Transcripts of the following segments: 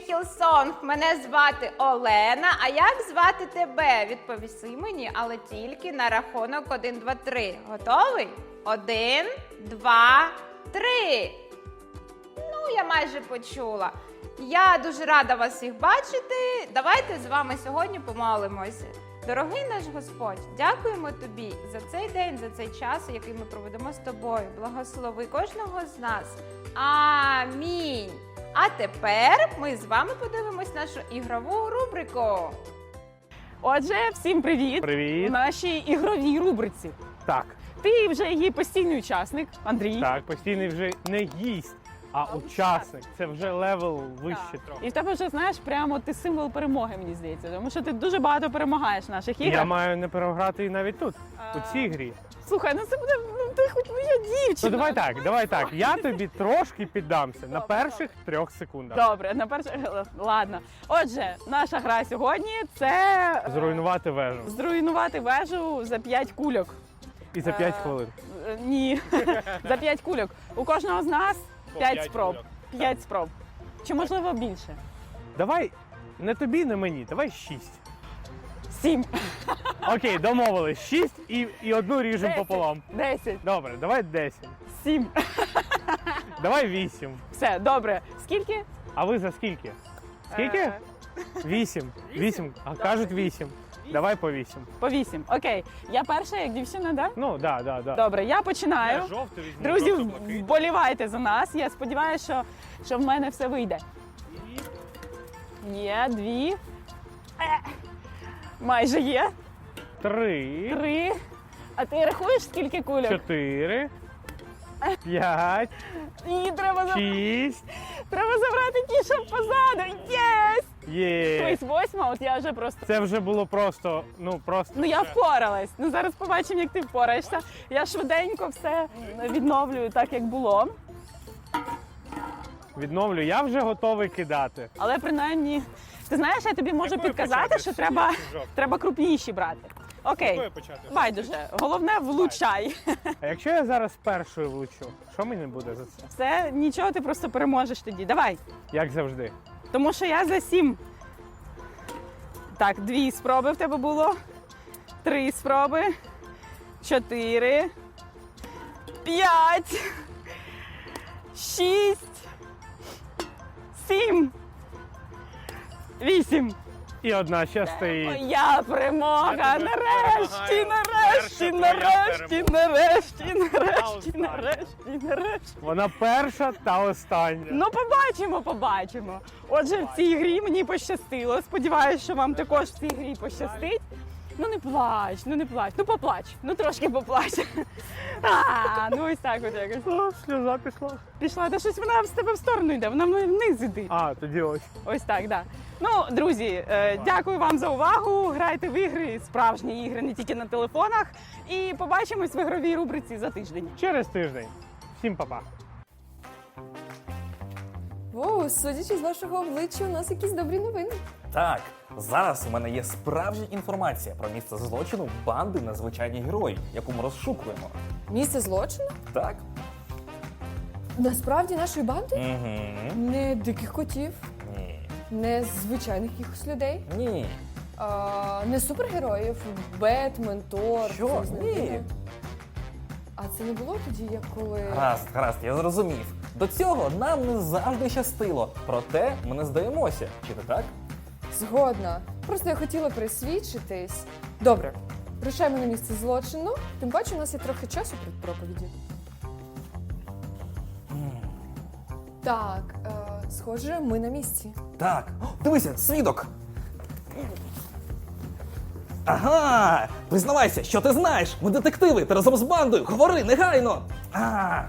Хілсонг. Мене звати Олена. А як звати тебе? Відповіси мені, але тільки на рахунок 1, 2, 3. Готовий? 1, 2, 3. Ну, я майже почула. Я дуже рада вас всіх бачити. Давайте з вами сьогодні помолимося. Дорогий наш Господь, дякуємо тобі за цей день, за цей час, який ми проведемо з тобою. Благослови кожного з нас. Амінь. А тепер ми з вами подивимось нашу ігрову рубрику. Отже, всім привіт! Привіт. У нашій ігровій рубриці. Так, Ти вже її постійний учасник, Андрій. так, постійний вже не гість, а учасник. Це вже левел вище трохи. І в тебе вже знаєш, прямо ти символ перемоги, мені здається, тому що ти дуже багато перемагаєш в наших І іграх. Я маю не переграти і навіть тут, А. у цій грі. Слухай, ну це буде ну ти хоч моя дівчина. Ну давай так, давай так. Я тобі трошки піддамся на перших трьох секундах. Добре, на перше ладно. Отже, наша гра сьогодні це е, Зруйнувати вежу. зруйнувати вежу за 5 кульок. І за 5 Е, хвилин. Е, Ні, за 5 кульок. У кожного з нас По 5 п'ять спроб. 5 спроб. Чи можливо більше? Давай не тобі, не мені, давай 6. 7. Окей, домовились. 6 і, і одну ріжемо пополам. 10. Добре, давай 10. 7. Давай 8. Все, добре. Скільки? А ви за скільки? Скільки? Е, 8. 8. А кажуть 8. Давай по 8. По 8. Окей. Я перша, як дівчина, да? Ну, да, да, да. Добре, я починаю. жовту візьму, Друзі, вболівайте за нас. Я сподіваюся, що, що в мене все вийде. Є, дві. Е, Майже є. Три, Три. А ти рахуєш, скільки кульок? чотири, п'ять, І треба, заб... шість. треба забрати ті, що позаду. Єс! Є. Ось восьма, от я вже просто. Це вже було просто, ну просто. Ну я впоралась. Ну зараз побачимо, як ти впораєшся. Я швиденько все відновлюю так, як було. Відновлю, я вже готовий кидати. Але принаймні, ти знаєш, я тобі можу Якою підказати, почати? що треба, чи треба крупніші брати. Окей, почати? байдуже. Головне влучай. А якщо я зараз першою влучу, що мені буде за це? Все, нічого, ти просто переможеш тоді. Давай. Як завжди. Тому що я за сім. Так, дві спроби в тебе було. Три спроби. Чотири. П'ять. Шість. Сім. Вісім. І одна ще стоїть. Моя перемога! Нарешті, нарешті, нарешті, нарешті, нарешті, нарешті, нарешті. Вона перша та остання. Ну, побачимо, побачимо. Отже, в цій грі мені пощастило. Сподіваюся, що вам також в цій грі пощастить. Ну не плач, ну не плач, ну поплач, ну трошки поплач. А, ну ось так от якось. О, сльоза пішла. Пішла, та щось вона з тебе в сторону йде, вона вниз іде. А, тоді ось. Ось так, да. Ну, друзі, е, дякую вам за увагу. Грайте в ігри, справжні ігри, не тільки на телефонах. І побачимось в ігровій рубриці за тиждень. Через тиждень. Всім па-па. Воу, судячи з вашого обличчя, у нас якісь добрі новини. Так, зараз у мене є справжня інформація про місце злочину банди надзвичайних героїв, яку ми розшукуємо. Місце злочину? Так? Насправді нашої банди? Угу. Не диких котів, Ні. не звичайних якихось людей, Ні. а, не супергероїв, Бетмен, Тор. Що? ним Ні. А це не було тоді, як коли. Гаразд, гаразд, я зрозумів. До цього нам не завжди щастило, проте ми не здаємося. Чи не так? Згодна. Просто я хотіла присвідчитись. Добре, рушаємо на місце злочину. Тим паче, у нас є трохи часу перед проповіді. Так, е, схоже, ми на місці. Так. О, дивися, свідок. Ага! Признавайся, що ти знаєш? Ми детективи, ти разом з бандою. Говори негайно. А,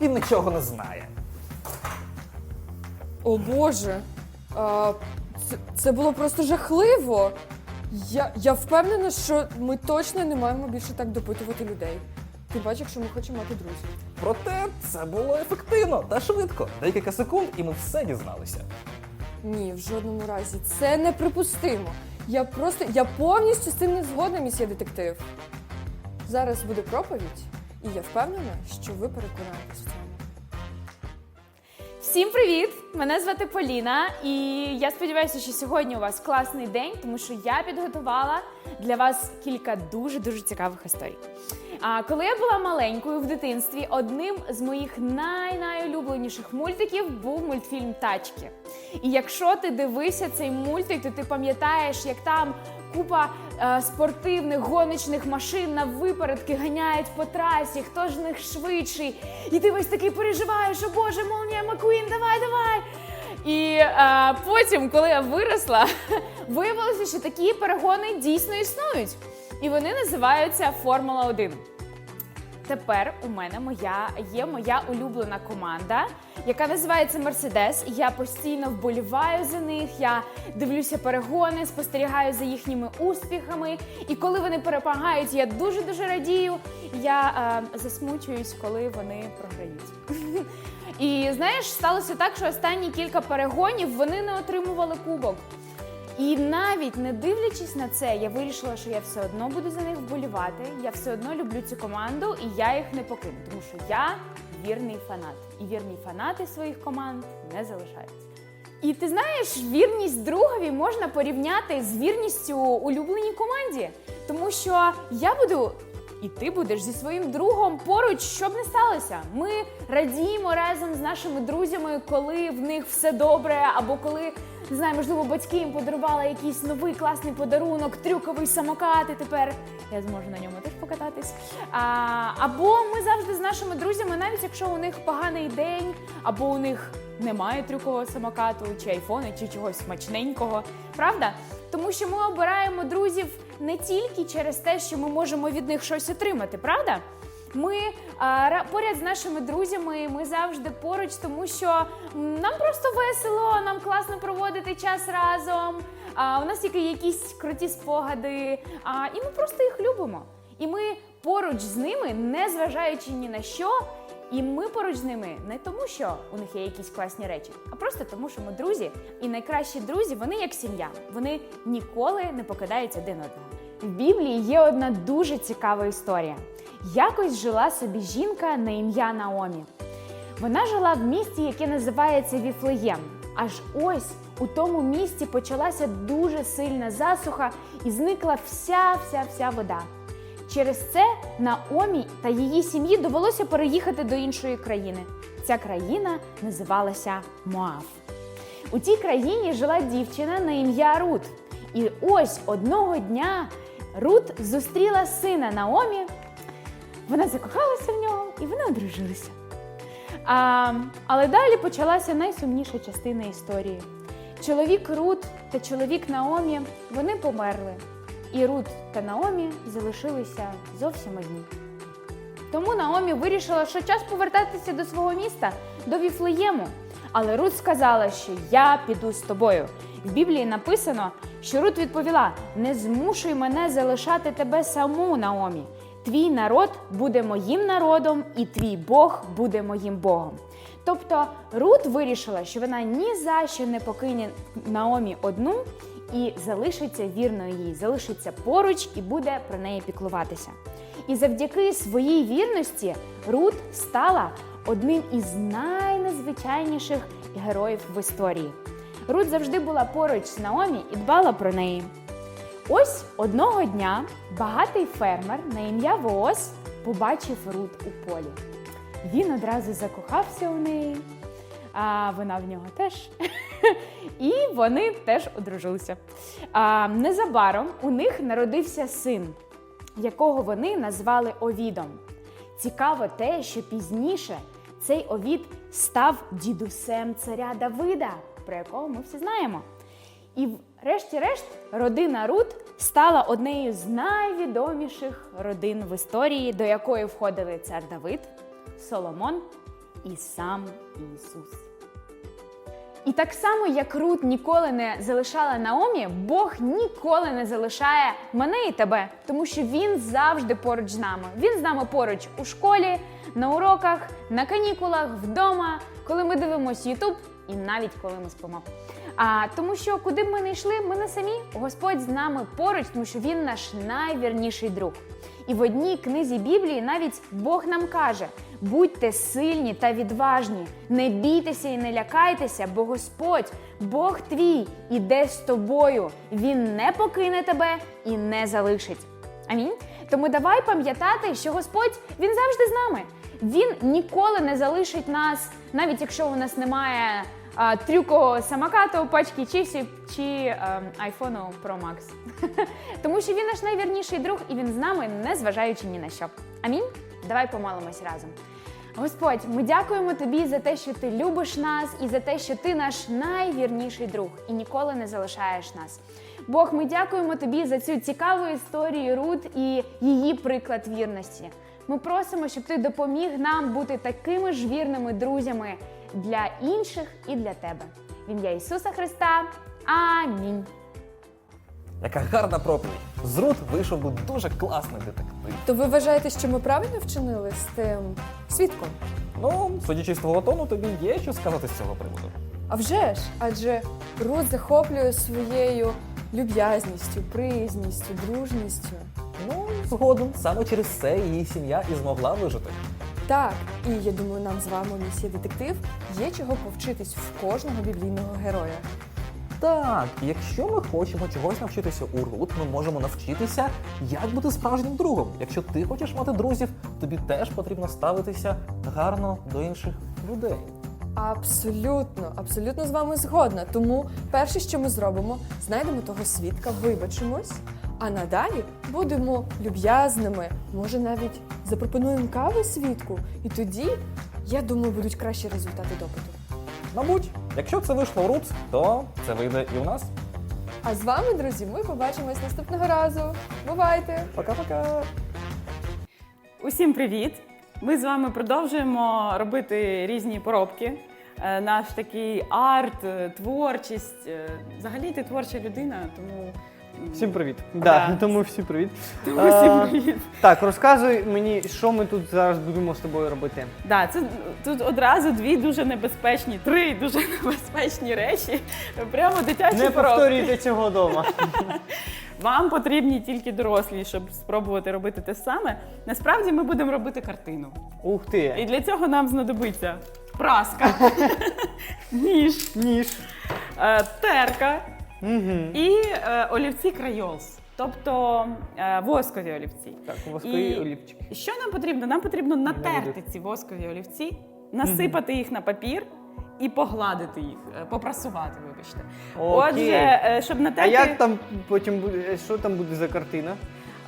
він нічого не знає. О Боже, а, це, це було просто жахливо. Я, я впевнена, що ми точно не маємо більше так допитувати людей. Тим паче, якщо ми хочемо мати друзів. Проте це було ефективно та швидко. Декілька секунд, і ми все дізналися. Ні, в жодному разі. Це неприпустимо. Я просто я повністю з цим не згодна, місія детектив. Зараз буде проповідь, і я впевнена, що ви переконаєтесь в цьому. Всім привіт! Мене звати Поліна, і я сподіваюся, що сьогодні у вас класний день, тому що я підготувала для вас кілька дуже дуже цікавих історій. А коли я була маленькою в дитинстві, одним з моїх най-найулюбленіших мультиків був мультфільм Тачки. І якщо ти дивився цей мультик, то ти пам'ятаєш, як там купа спортивних гоночних машин на випередки ганяють по трасі, хто з них швидший. І ти весь такий переживаєш, о Боже, молнія Маккуїн, давай, давай. І а, потім, коли я виросла, виявилося, що такі перегони дійсно існують. І вони називаються Формула 1. Тепер у мене моя є моя улюблена команда, яка називається Мерседес. Я постійно вболіваю за них. Я дивлюся перегони, спостерігаю за їхніми успіхами. І коли вони перемагають, я дуже дуже радію. Я е, засмучуюсь, коли вони програють. І знаєш, сталося так, що останні кілька перегонів вони не отримували кубок. І навіть не дивлячись на це, я вирішила, що я все одно буду за них вболівати. Я все одно люблю цю команду, і я їх не покину, тому що я вірний фанат. І вірні фанати своїх команд не залишаються. І ти знаєш, вірність другові можна порівняти з вірністю улюбленій команді, тому що я буду. І ти будеш зі своїм другом поруч, що б не сталося. Ми радіємо разом з нашими друзями, коли в них все добре, або коли не знаю, можливо, батьки їм подарували якийсь новий класний подарунок, трюковий самокат, і тепер я зможу на ньому теж покататись. А, або ми завжди з нашими друзями, навіть якщо у них поганий день, або у них немає трюкового самокату, чи айфону, чи чогось смачненького. Правда? Тому що ми обираємо друзів не тільки через те, що ми можемо від них щось отримати, правда? Ми а, поряд з нашими друзями, ми завжди поруч, тому що нам просто весело, нам класно проводити час разом. А, у нас тільки якісь круті спогади, а, і ми просто їх любимо. І ми поруч з ними, не зважаючи ні на що. І ми поруч з ними не тому, що у них є якісь класні речі, а просто тому, що ми друзі, і найкращі друзі вони як сім'я. Вони ніколи не покидають один одного. В Біблії є одна дуже цікава історія. Якось жила собі жінка на ім'я Наомі. Вона жила в місті, яке називається Віфлеєм. Аж ось у тому місті почалася дуже сильна засуха і зникла вся вся вся вода. Через це Наомі та її сім'ї довелося переїхати до іншої країни. Ця країна називалася Моав. У цій країні жила дівчина на ім'я Рут. І ось одного дня Рут зустріла сина Наомі. Вона закохалася в нього і вони одружилися. А, але далі почалася найсумніша частина історії. Чоловік Рут та чоловік Наомі вони померли. І Рут та Наомі залишилися зовсім одні. Тому Наомі вирішила, що час повертатися до свого міста, до Віфлеєму. Але Рут сказала, що я піду з тобою. В Біблії написано, що Рут відповіла: не змушуй мене залишати тебе саму, Наомі. Твій народ буде моїм народом, і твій Бог буде моїм Богом. Тобто Рут вирішила, що вона ні за що не покине Наомі одну і залишиться вірною їй, залишиться поруч і буде про неї піклуватися. І завдяки своїй вірності Рут стала одним із найнезвичайніших героїв в історії. Рут завжди була поруч з Наомі і дбала про неї. Ось одного дня багатий фермер на ім'я Воос побачив Рут у полі. Він одразу закохався у неї, а вона в нього теж. І вони теж одружилися. А, незабаром у них народився син, якого вони назвали Овідом. Цікаво те, що пізніше цей Овід став дідусем царя Давида, про якого ми всі знаємо. І врешті-решт родина Рут стала однією з найвідоміших родин в історії, до якої входили цар Давид, Соломон і сам Ісус. І так само, як Рут ніколи не залишала Наомі, Бог ніколи не залишає мене і тебе, тому що він завжди поруч з нами. Він з нами поруч у школі, на уроках, на канікулах, вдома, коли ми дивимося Ютуб і навіть коли ми спимо. А тому, що куди б ми не йшли, ми не самі. Господь з нами поруч, тому що він наш найвірніший друг. І в одній книзі Біблії навіть Бог нам каже: Будьте сильні та відважні, не бійтеся і не лякайтеся, бо Господь, Бог твій, іде з тобою. Він не покине тебе і не залишить. Амінь. Тому давай пам'ятати, що Господь він завжди з нами. Він ніколи не залишить нас, навіть якщо у нас немає а, трюкового самокату, пачки чіпсів чи айфону Pro Max. Тому що він наш найвірніший друг і він з нами, не зважаючи ні на що. Амінь. Давай помолимось разом. Господь, ми дякуємо тобі за те, що ти любиш нас, і за те, що ти наш найвірніший друг і ніколи не залишаєш нас. Бог, ми дякуємо тобі за цю цікаву історію Рут і її приклад вірності. Ми просимо, щоб ти допоміг нам бути такими ж вірними друзями для інших і для тебе. В ім'я Ісуса Христа. Амінь. Яка гарна проповідь. З Рут вийшов би дуже класний детектив. То ви вважаєте, що ми правильно вчинили з тим свідком? Ну, судячи з твого тону, тобі є що сказати з цього приводу. А вже ж, адже Рут захоплює своєю люб'язністю, приязністю, дружністю. Ну, згодом, саме через це її сім'я і змогла вижити. Так, і я думаю, нам з вами місія детектив є чого повчитись в кожного біблійного героя. Так, якщо ми хочемо чогось навчитися у Рут, ми можемо навчитися, як бути справжнім другом. Якщо ти хочеш мати друзів, тобі теж потрібно ставитися гарно до інших людей. Абсолютно, абсолютно з вами згодна. Тому перше, що ми зробимо, знайдемо того свідка, вибачимось, а надалі будемо люб'язними. Може, навіть запропонуємо каву свідку, і тоді, я думаю, будуть кращі результати допиту. Мабуть, якщо це вийшло у Рут, то це вийде і у нас. А з вами, друзі, ми побачимось наступного разу. Бувайте! Пока-пока! Усім привіт! Ми з вами продовжуємо робити різні поробки. Е, Наш такий арт, е, творчість. Е, Взагалі ти творча людина, тому Всім привіт. Да. Да, тому всім привіт. тому всім привіт. Так, розказуй мені, що ми тут зараз будемо з тобою робити. Да, це тут одразу дві дуже небезпечні, три дуже небезпечні речі. Прямо дитячі Не поробки. повторюйте цього вдома. Вам потрібні тільки дорослі, щоб спробувати робити те саме. Насправді ми будемо робити картину. Ух І ти. для цього нам знадобиться праска, ніж, Ніж. е, терка Угу. і е, олівці крайолс, тобто е, воскові олівці. Так, воскові І- олівчики. Що нам потрібно? Нам потрібно натерти ці воскові олівці, насипати їх на папір і погладити їх, е, попрасувати, вибачте. Окей. Отже, е, щоб А як там потім буде, що там буде за картина?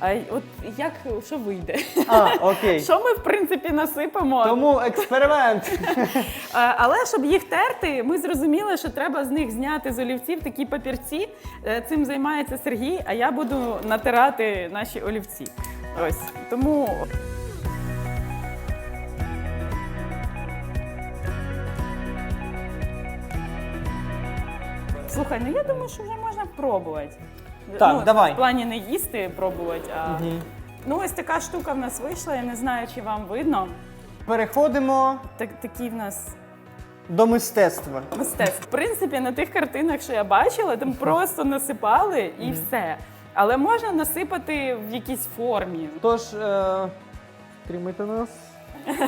А, от як що вийде? А, окей. Що ми в принципі насипемо? Тому експеримент. Але щоб їх терти, ми зрозуміли, що треба з них зняти з олівців такі папірці. Е, Цим займається Сергій, а я буду натирати наші олівці. Ось тому. Слухай, ну я думаю, що вже можна пробувати. Так, ну, давай. В плані не їсти пробувати, а Мгм. ну ось така штука в нас вийшла. Я не знаю, чи вам видно. Переходимо Так, такі в нас до мистецтва. мистецтв. В принципі, на тих картинах, що я бачила, там просто насипали і все. Але можна насипати в якійсь формі. Тож, е, тримайте нас.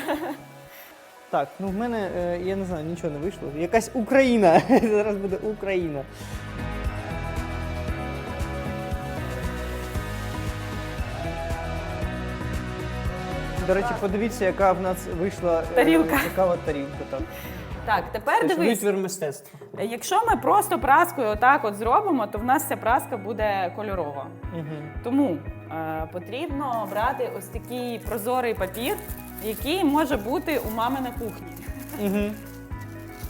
Так, ну в мене, е, я не знаю, нічого не вийшло. Якась Україна. Зараз буде Україна. До речі, подивіться, яка в нас вийшла е, Тарілка. цікава тарілка. Так. Так, тепер Тож дивись, витвір мистецтва. якщо ми просто праскою отак от зробимо, то в нас ця праска буде кольорова. Угу. Тому е, потрібно брати ось такий прозорий папір, який може бути у мами на кухні. Угу.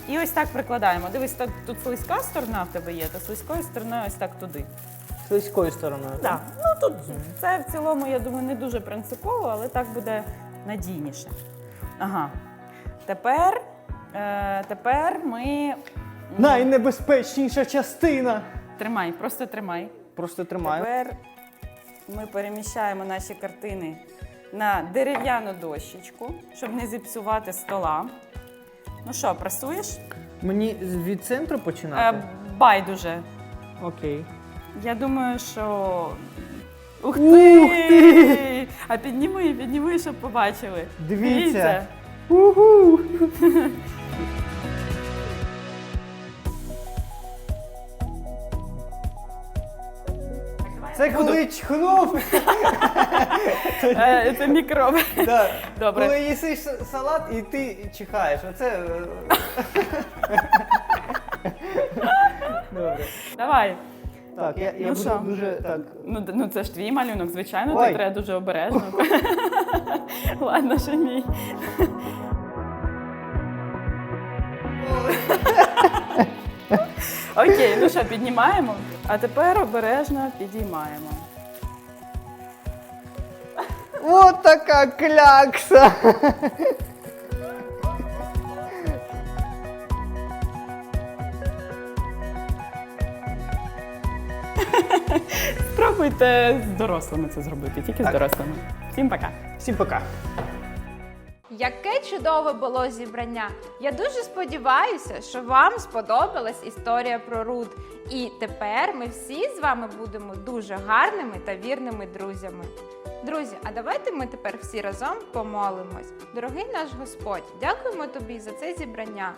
І ось так прикладаємо. Дивись, тут, тут слизька сторона в тебе є, та слизькою стороною ось так туди. Слизькою стороною. Так, ну тут це в цілому, я думаю, не дуже принципово, але так буде надійніше. Ага. Тепер, е, тепер ми. Найнебезпечніша частина. Тримай, просто тримай. Просто тримаю. Тепер ми переміщаємо наші картини на дерев'яну дощечку, щоб не зіпсувати стола. Ну що, прасуєш? Мені від центру Е, байдуже. Окей. Я думаю, що. Ух Ух ти! А підніми, підніми, щоб побачили. Дивіться. Уху! Це коли чхнув. Е, Це мікроби. Да. Добре. Коли їсиш с- салат і ти чихаєш. Оце. е, Добре. Давай. Так, я, я Ну буду що? дуже так. Ну, д- ну це ж твій малюнок, звичайно, Ой. ти треба дуже обережно. Ладно, що мій. Окей, ну що, піднімаємо, а тепер обережно підіймаємо. От така клякса! Спробуйте з дорослими це зробити, тільки з дорослими. Всім пока. Всім пока. Яке чудове було зібрання! Я дуже сподіваюся, що вам сподобалась історія про Рут. І тепер ми всі з вами будемо дуже гарними та вірними друзями. Друзі, а давайте ми тепер всі разом помолимось. Дорогий наш Господь, дякуємо тобі за це зібрання.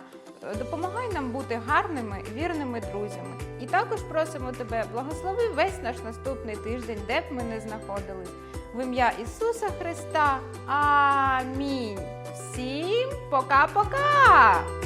Допомагай нам бути гарними, вірними друзями. І також просимо тебе, благослови весь наш наступний тиждень, де б ми не знаходились. В ім'я Ісуса Христа. Амінь. Всім пока-пока!